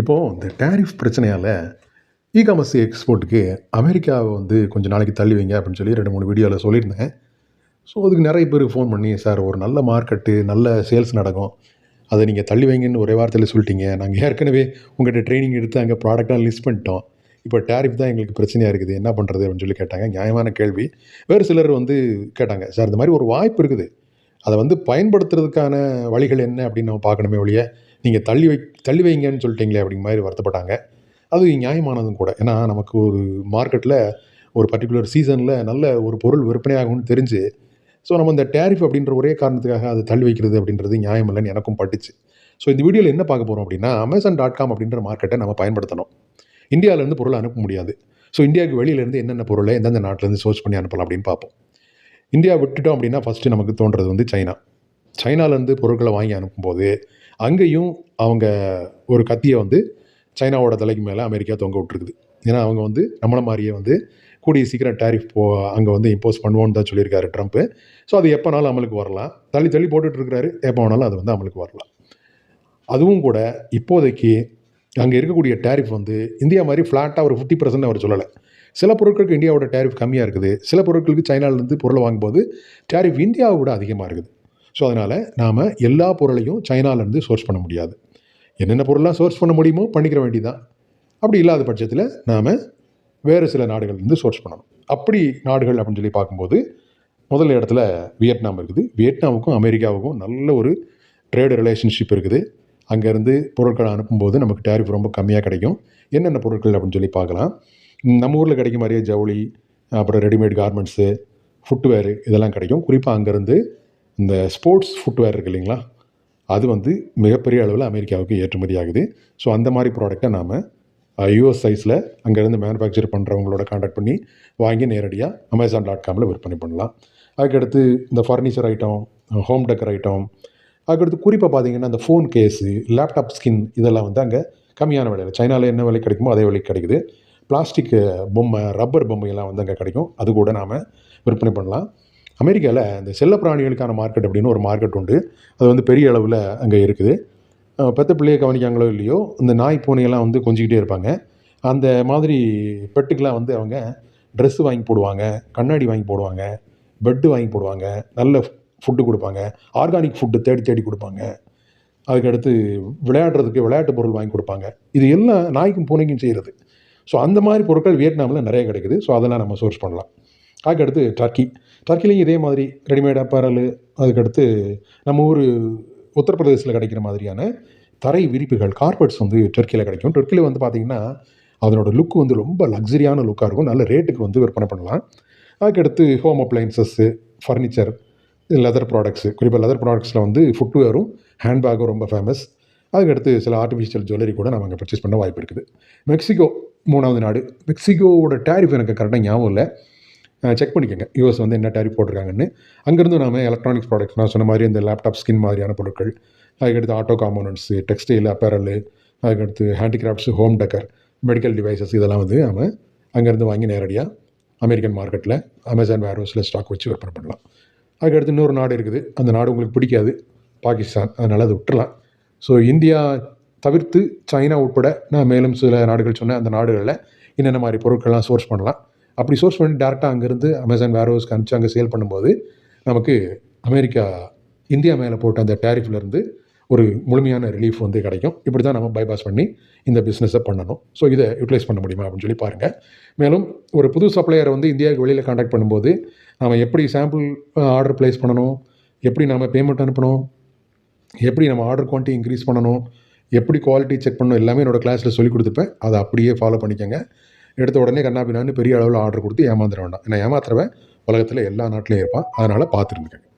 இப்போது இந்த டேரிஃப் பிரச்சனையால் இ காமர்ஸ் எக்ஸ்போர்ட்டுக்கு அமெரிக்காவை வந்து கொஞ்சம் நாளைக்கு தள்ளி வைங்க அப்படின்னு சொல்லி ரெண்டு மூணு வீடியோவில் சொல்லியிருந்தேன். ஸோ அதுக்கு நிறைய பேர் ஃபோன் பண்ணி சார் ஒரு நல்ல மார்க்கெட்டு நல்ல சேல்ஸ் நடக்கும். அதை நீங்கள் தள்ளி வைங்கன்னு ஒரே வார்த்தையில் சொல்லிட்டீங்க. நாங்கள் ஏற்கனவே உங்கள்கிட்ட ட்ரைனிங் எடுத்து அங்கே ப்ராடக்டாக லிஸ்ட் பண்ணிட்டோம். இப்போ டேரிஃப் தான் எங்களுக்கு பிரச்சனையாக இருக்குது. என்ன பண்ணுறது அப்படின்னு சொல்லி கேட்டாங்க. நியாயமான கேள்வி. வேறு சிலர் வந்து கேட்டாங்க சார் இந்த மாதிரி ஒரு வாய்ப்பு இருக்குது. அதை வந்து பயன்படுத்துறதுக்கான வழிகள் என்ன? அப்படின்னு நம்ம பார்க்கணுமே ஒழிய நீங்கள் தள்ளி வை தள்ளி வைங்கன்னு சொல்லிட்டீங்களே அப்படிங்கிற மாதிரி வருத்தப்பட்டாங்க. அது நியாயமானதும் கூட. ஏன்னா நமக்கு ஒரு மார்க்கெட்டில் ஒரு பர்டிகுலர் சீசனில் நல்ல ஒரு பொருள் விற்பனையாகும்னு தெரிஞ்சு ஸோ நம்ம இந்த டேரிஃப் அப்படின்ற ஒரே காரணத்துக்காக அதை தள்ளி வைக்கிறது அப்படின்றது நியாயம் இல்லைன்னு எனக்கும் பட்டுச்சு. ஸோ இந்த வீடியோவில் என்ன பார்க்க போகிறோம் அப்படின்னா அமேசான் டாட் காம் அப்படின்ற மார்க்கெட்டை நம்ம பயன்படுத்தணும். இந்தியாவிலேருந்து பொருளை அனுப்ப முடியாது. ஸோ இந்தியாவுக்கு வெளியிலேருந்து என்னென்ன பொருளை எந்தெந்த நாட்டிலேருந்து சோர்ஸ் பண்ணி அனுப்பலாம் அப்படின்னு பார்ப்போம். இந்தியா விட்டுட்டோம் அப்படின்னா ஃபஸ்ட்டு நமக்கு தோன்றது வந்து சைனா. சைனாலேருந்து பொருட்களை வாங்கி அனுப்பும்போது அங்கேயும் அவங்க ஒரு கத்தியை வந்து சைனாவோட தலைக்கு மேலே அமெரிக்கா தொங்க விட்டுருக்குது. ஏன்னா அவங்க வந்து நம்மளை மாதிரியே வந்து கூடிய சீக்கிரம் டேரிஃப் போ அங்கே வந்து இம்போஸ் பண்ணுவோன்னு தான் சொல்லியிருக்காரு ட்ரம்ப்பு ஸோ அது எப்போனாலும் அமலுக்கு வரலாம். தள்ளி தள்ளி போட்டுட்ருக்கிறாரு. எப்போ வேணாலும் அது வந்து அமலுக்கு வரலாம். அதுவும் கூட இப்போதைக்கு அங்கே இருக்கக்கூடிய டேரிஃப் வந்து இந்தியா மாதிரி ஃப்ளாட்டாக ஒரு ஃபிஃப்டி பர்சன்ட் அவர் சொல்லலை. சில பொருட்களுக்கு இந்தியாவோட டேரிஃப் கம்மியாக இருக்குது. சில பொருட்களுக்கு சைனாலேருந்து பொருளை வாங்கும்போது டேரிஃப் இந்தியாவை விட அதிகமாக இருக்குது. ஸோ அதனால் நாம் எல்லா பொருளையும் சைனாலேருந்து சோர்ஸ் பண்ண முடியாது. என்னென்ன பொருளெலாம் சோர்ஸ் பண்ண முடியுமோ பண்ணிக்கிற வேண்டிதான். அப்படி இல்லாத பட்சத்தில் நாம் வேறு சில நாடுகள்லேருந்து சோர்ஸ் பண்ணணும். அப்படி நாடுகள் அப்படின்னு சொல்லி பார்க்கும்போது முதல் இடத்துல வியட்நாம் இருக்குது. வியட்நாமுக்கும் அமெரிக்காவுக்கும் நல்ல ஒரு ட்ரேடு ரிலேஷன்ஷிப் இருக்குது. அங்கேருந்து பொருட்களை அனுப்பும்போது நமக்கு டேரிஃப் ரொம்ப கம்மியாக கிடைக்கும். என்னென்ன பொருட்கள் அப்படின்னு சொல்லி பார்க்கலாம். நம்ம ஊரில் கிடைக்கும் மாதிரியே ஜவுளி அப்புறம் ரெடிமேட் கார்மெண்ட்ஸு ஃபுட்வேரு இதெல்லாம் கிடைக்கும். குறிப்பாக அங்கேருந்து இந்த ஸ்போர்ட்ஸ் ஃபுட்வேர் இருக்கு இல்லைங்களா? அது வந்து மிகப்பெரிய அளவில் அமெரிக்காவுக்கு ஏற்றுமதி ஆகுது. ஸோ அந்த மாதிரி ப்ராடக்டை நாம் யூஎஸ் சைஸில் அங்கேருந்து மேனுஃபேக்சர் பண்ணுறவங்களோட காண்டாக்ட் பண்ணி வாங்கி நேரடியாக அமேசான் டாட் காமில் விற்பனை பண்ணலாம். அதுக்கடுத்து இந்த furniture item home decor item அதுக்கடுத்து குறிப்பாக பார்த்தீங்கன்னா அந்த ஃபோன் கேஸு லேப்டாப் ஸ்கின் இதெல்லாம் வந்து அங்கே கம்மியான விலையில் சைனாவில் என்ன விலை கிடைக்குமோ அதே விலைக்கு கிடைக்குது. பிளாஸ்டிக் பொம்மை ரப்பர் பொம்மையெல்லாம் வந்து அங்கே கிடைக்கும். அது கூட நாம் விற்பனை பண்ணலாம். அமெரிக்காவில் இந்த செல்லப்பிராணிகளுக்கான மார்க்கெட் அப்படின்னு ஒரு மார்க்கெட் உண்டு. அது வந்து பெரிய அளவில் அங்கே இருக்குது. பெத்த பிள்ளையை கவனிக்காங்களோ இல்லையோ இந்த நாய் பூனையெல்லாம் வந்து கொஞ்சிக்கிட்டே இருப்பாங்க. அந்த மாதிரி பெட்டுக்கெலாம் வந்து அவங்க ட்ரெஸ்ஸு வாங்கி போடுவாங்க கண்ணாடி வாங்கி போடுவாங்க பெட்டு வாங்கி போடுவாங்க நல்ல ஃபுட்டு கொடுப்பாங்க ஆர்கானிக் ஃபுட்டு தேடி தேடி கொடுப்பாங்க. அதுக்கடுத்து விளையாடுறதுக்கு விளையாட்டு பொருள் வாங்கி கொடுப்பாங்க. இது எல்லாம் நாய்க்கும் பூனைக்கும் செய்கிறது ஸோ அந்த மாதிரி பொருட்கள் வியட்நாமில் நிறைய கிடைக்குது. ஸோ அதெல்லாம் நம்ம சோர்ஸ் பண்ணலாம். அதுக்கடுத்து டர்க்கி டர்க்கிலையும் இதே மாதிரி ரெடிமேட் அப்பரல் அதுக்கடுத்து நம்ம ஊர் உத்தரப்பிரதேசத்தில் கிடைக்கிற மாதிரியான தரை விரிப்புகள் கார்பெட்ஸ் வந்து டர்க்கியில் கிடைக்கும். டர்க்கியில் வந்து பார்த்திங்கன்னா அதனோட லுக் வந்து ரொம்ப லக்ஸரியான லுக்காக இருக்கும். நல்ல ரேட்டுக்கு வந்து விற்பனை பண்ணலாம். அதுக்கடுத்து home appliances furniture leather products குறிப்பாக லெதர் ப்ராடக்ட்ஸில் வந்து ஃபுட்வேரும் ஹேண்ட்பேக்கும் ரொம்ப ஃபேமஸ் அதுக்கடுத்து சில ஆர்டிஃபிஷியல் ஜுவல்லரி கூட நம்ம அங்கே பர்ச்சேஸ் பண்ண வாய்ப்பு இருக்குது. மெக்சிகோ மூணாவது நாடு. மெக்சிகோவோட டேரிஃப் எனக்கு கரெக்டாக ஞாபகம் இல்லை. செக் பண்ணிக்கோங்க. யூஎஸ் வந்து என்ன டேரிஃப் போட்டிருக்காங்கன்னு. அங்கேருந்து நாம எலக்ட்ரானிக்ஸ் ப்ராடக்ட்ஸ் நான் சொன்ன மாதிரி இந்த லேப்டாப் ஸ்கின் மாதிரியான பொருட்கள் அதுக்கடுத்து ஆட்டோ காம்போனன்ட்ஸு டெக்ஸ்டைல் அப்பேரல் அதுக்கடுத்து handicrafts home decor medical devices இதெல்லாம் வந்து நாம் அங்கேருந்து வாங்கி நேரடியாக அமெரிக்கன் மார்க்கெட்டில் அமேசான் வேர்ஹவுஸில் ஸ்டாக் வச்சு விற்பனை பண்ணலாம். அதுக்கடுத்து இன்னொரு நாடு இருக்குது. அந்த நாடு உங்களுக்கு பிடிக்காது. பாகிஸ்தான். அதனால் அதை விட்டுலாம் ஸோ இந்தியா தவிர்த்து சைனா உட்பட நான் மேலும் சில நாடுகள் சொன்னேன் அந்த நாடுகளில் என்னென்ன மாதிரி பொருட்கள்லாம் சோர்ஸ் பண்ணலாம். அப்படி சோர்ஸ் பண்ணி டேரெக்டாக அங்கேருந்து அமேசான் வேரோஸ்க்கு அனுப்பிச்சு அங்கே சேல் பண்ணும்போது நமக்கு அமெரிக்கா இந்தியா மேலே போட்ட அந்த டேரிஃப்லேருந்து ஒரு முழுமையான ரிலீஃப் வந்து கிடைக்கும். இப்படி தான் நம்ம பைபாஸ் பண்ணி இந்த பிஸ்னஸை பண்ணணும். ஸோ இதை யூட்டிலைஸ் பண்ண முடியுமா அப்படின்னு சொல்லி பாருங்கள் மேலும் ஒரு புது சப்ளையரை வந்து இந்தியாவுக்கு வெளியில் காண்டாக்ட் பண்ணும்போது நம்ம எப்படி சாம்பிள் ஆர்டர் ப்ளேஸ் பண்ணணும்? எப்படி நம்ம பேமெண்ட் அனுப்பணும்? எப்படி நம்ம ஆர்டர் குவான்டிட்டி இன்க்ரீஸ் பண்ணணும்? எப்படி குவாலிட்டி செக் பண்ணணும்? எல்லாமே என்னோடய கிளாஸில் சொல்லி கொடுத்துப்பேன். அதை அப்படியே ஃபாலோ பண்ணிக்கோங்க. எடுத்த உடனே கண்ணாபின்னான்னு பெரிய அளவில் ஆர்டர் கொடுத்து ஏமாந்துட வேண்டாம். ஏன்னா ஏமாத்துறவன் உலகத்தில் எல்லா நாட்டிலையும் இருப்பான். அதனால் பார்த்துருந்துக்கங்க.